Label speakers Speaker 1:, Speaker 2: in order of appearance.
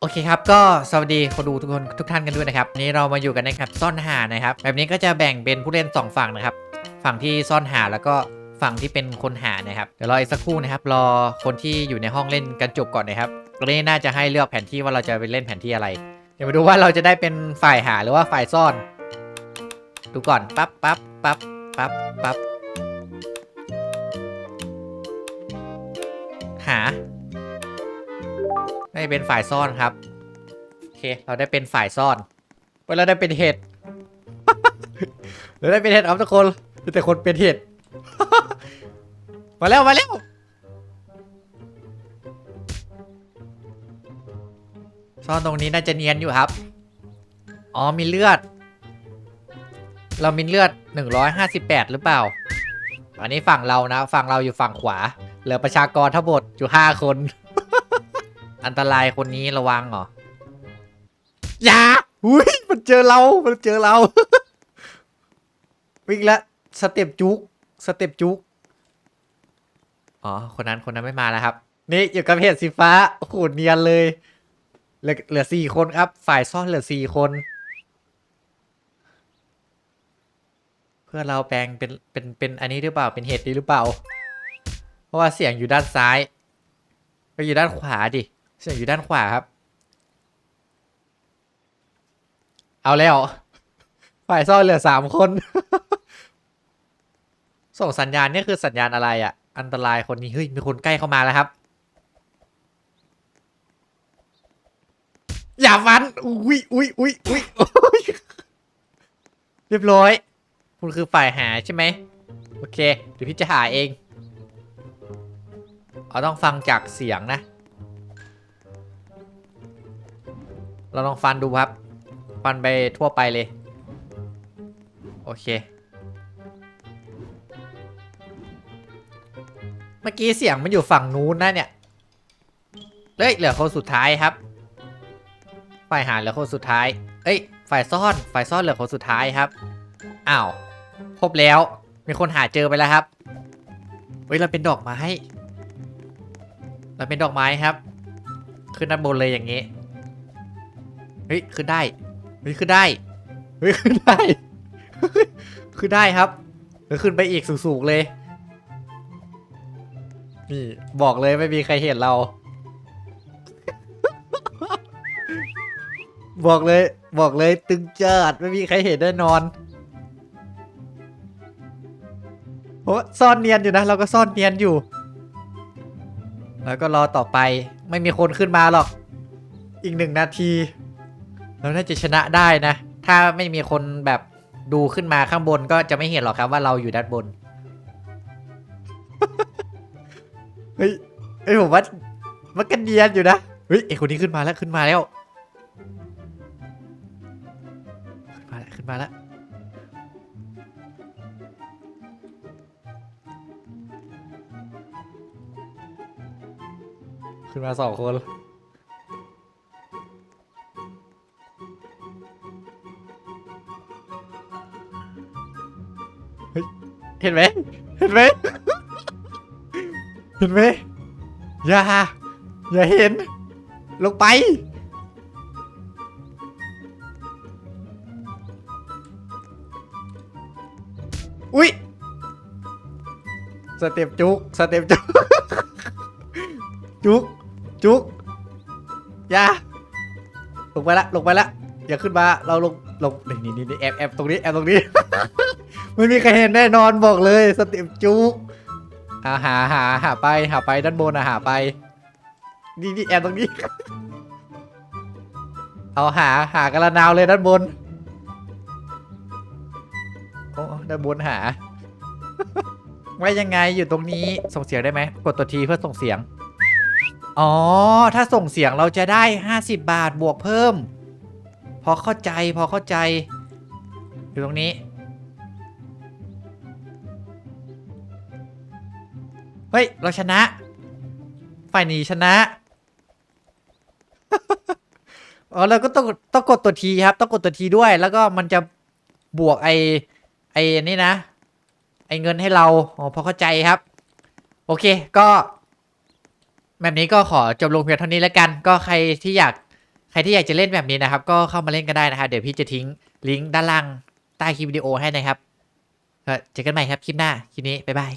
Speaker 1: โอเคครับ ก็สวัสดีคนดูทุกคนทุกท่านกันด้วยนะครับนี้เรามาอยู่กันในแมปซ่อนหานะครับ แบบนี้ก็จะแบ่งเป็นผู้เล่น 2 ฝั่งนะครับ ฝั่งที่ซ่อนหาแล้วก็ฝั่งที่เป็นคนหานะครับ เดี๋ยวรออีกสักครู่นะครับ รอคนที่อยู่ในห้องเล่นกันจบก่อนนะครับตอนนี้น่าจะให้เลือกแผนที่ว่าเราจะไปเล่นแผนที่อะไร เดี๋ยวมาดูว่าเราจะได้เป็นฝ่ายหาหรือว่าฝ่ายซ่อน ดูก่อน ปั๊บปั๊บปั๊บปั๊บปั๊บหา ได้เป็นฝ่ายซ่อนครับ โอเค เราได้เป็นฝ่ายซ่อนเวลาได้เป็นเห็ดเราได้เป็นเห็ดเอาทุกคนมีแต่คนเป็นเห็ด มาแล้วมาแล้วซ่อนตรงนี้น่าจะเนียนอยู่ครับ อ๋อมีเลือด เรามีเลือด 158 หรือเปล่า อันนี้ฝั่งเรานะ ฝั่งเราอยู่ฝั่งขวา เหลือประชากรทั้งหมดอยู่ 5 คน อันตรายคนนี้ระวังเหรอ อย่าอุ้ยมันเจอเรา มันเจอเรา วิ่งละสเต็ปจุก สเต็ปจุก อ๋อ คนนั้นคนนั้นไม่มาแล้วครับ นี่อยู่กับเพจสีฟ้าโอ้โหเนียนเลย เหลือเหลือสี่คนครับ ฝ่ายซ่อนเหลือสี่คน เพื่อเราแปลงเป็นเป็นเป็นอันนี้หรือเปล่า เป็นเห็ดนี้หรือเปล่า เพราะว่าเสียงอยู่ด้านซ้าย ไปอยู่ด้านขวาดิ เสียงอยู่ด้านขวาครับ เอาแล้ว ฝ่ายซ่อนเหลือสามคน ส่งสัญญาณนี่คือสัญญาณอะไรอะ่ะ อันตรายคนนี้ เฮ้ย มีคนใกล้เข้ามาแล้วครับ อย่าฟัน อุ้ยอุ้ยอุ้ยอุ้ยอุ๊ยเรียบร้อย คุณคือฝ่ายหาใช่ไหม โอเค เดี๋ยวพี่จะหาเองเราต้องฟังจากเสียงนะ เราลองฟันดูครับ ฟันไปทั่วไปเลย โอเค เมื่อกี้เสียงมันอยู่ฝั่งนู้นนะเนี่ยเฮ้ยเหลือคนสุดท้ายครับ ฝ่ายหาเหลือคนสุดท้าย เอ้ย ฝ่ายซ่อน ฝ่ายซ่อนเหลือคนสุดท้ายครับ อ้าว พบแล้ว มีคนหาเจอไปแล้วครับ เฮ้ย เราเป็นดอกไม้ เราเป็นดอกไม้ครับ ขึ้นด้านบนเลยอย่างนี้ เฮ้ยขึ้นได้เฮ้ยขึ้นได้เฮ้ยขึ้นได้ขึ้นได้ครับเดี๋ยวขึ้นไปอีกสูงๆเลย นี่บอกเลยไม่มีใครเห็นเรา บอกเลย บอกเลยตึงจัดไม่มีใครเห็นแน่นอนโอ้ซ่อนเนียนอยู่นะ เราก็ซ่อนเนียนอยู่ แล้วก็รอต่อไปไม่มีคนขึ้นมาหรอก อีกหนึ่งนาที เราน่าจะชนะได้นะ ถ้าไม่มีคนแบบดูขึ้นมาข้างบนก็จะไม่เห็นหรอกครับว่าเราอยู่ด้านบน เฮ้ยเฮ้ยผมว่ามันกันเนียนอยู่นะ เฮ้ยไอคนนี้ขึ้นมาแล้วขึ้นมาแล้ว ขึ้นมาแล้วขึ้นมาแล้วขึ้นมาสองคน เห็นไหมเห็นไหมเห็นไหมอย่า อย่าเห็น ลงไป อุ๊ย สเต็ปจุก สเต็ปจุก จุก จุก อย่า ลงไปละ ลงไปละ อย่าขึ้นมา เราลง ลง นี่นี่นี่แอบแอบตรงนี้ แอบตรงนี้ ไม่มีใครเห็นแน่นอนบอกเลยสเต็ปจุกอ่าหาหาหาไปหาไปด้านบนอะหาไป นี่นี่แอบตรงนี้ เอาหาหากระนาวเลยด้านบนโอ้ด้านบนหา ว่ายังไงอยู่ตรงนี้ส่งเสียงได้ไหมกดตัวทีเพื่อส่งเสียง อ๋อ ถ้าส่งเสียงเราจะได้ 50 บาทบวกเพิ่ม พอเข้าใจพอเข้าใจ อยู่ตรงนี้ เฮ้ย เราชนะ ฝ่ายหนีชนะ อ๋อแล้วก็ต้องต้องกดตัวทีครับ ต้องกดตัวทีด้วย แล้วก็มันจะบวกไอไอนนี้นะ ไอเงินให้เรา อ๋อพอเข้าใจครับ โอเค ก็แบบนี้ก็ขอจบลงเพียงเท่านี้แล้วกัน ก็ใครที่อยากใครที่อยากจะเล่นแบบนี้นะครับ ก็เข้ามาเล่นกันได้นะครับ เดี๋ยวพี่จะทิ้งลิงก์ด้านล่างใต้คลิปวิดีโอให้นะครับก็เจอกันใหม่ครับคลิปหน้า คลิปนี้ บ๊ายบาย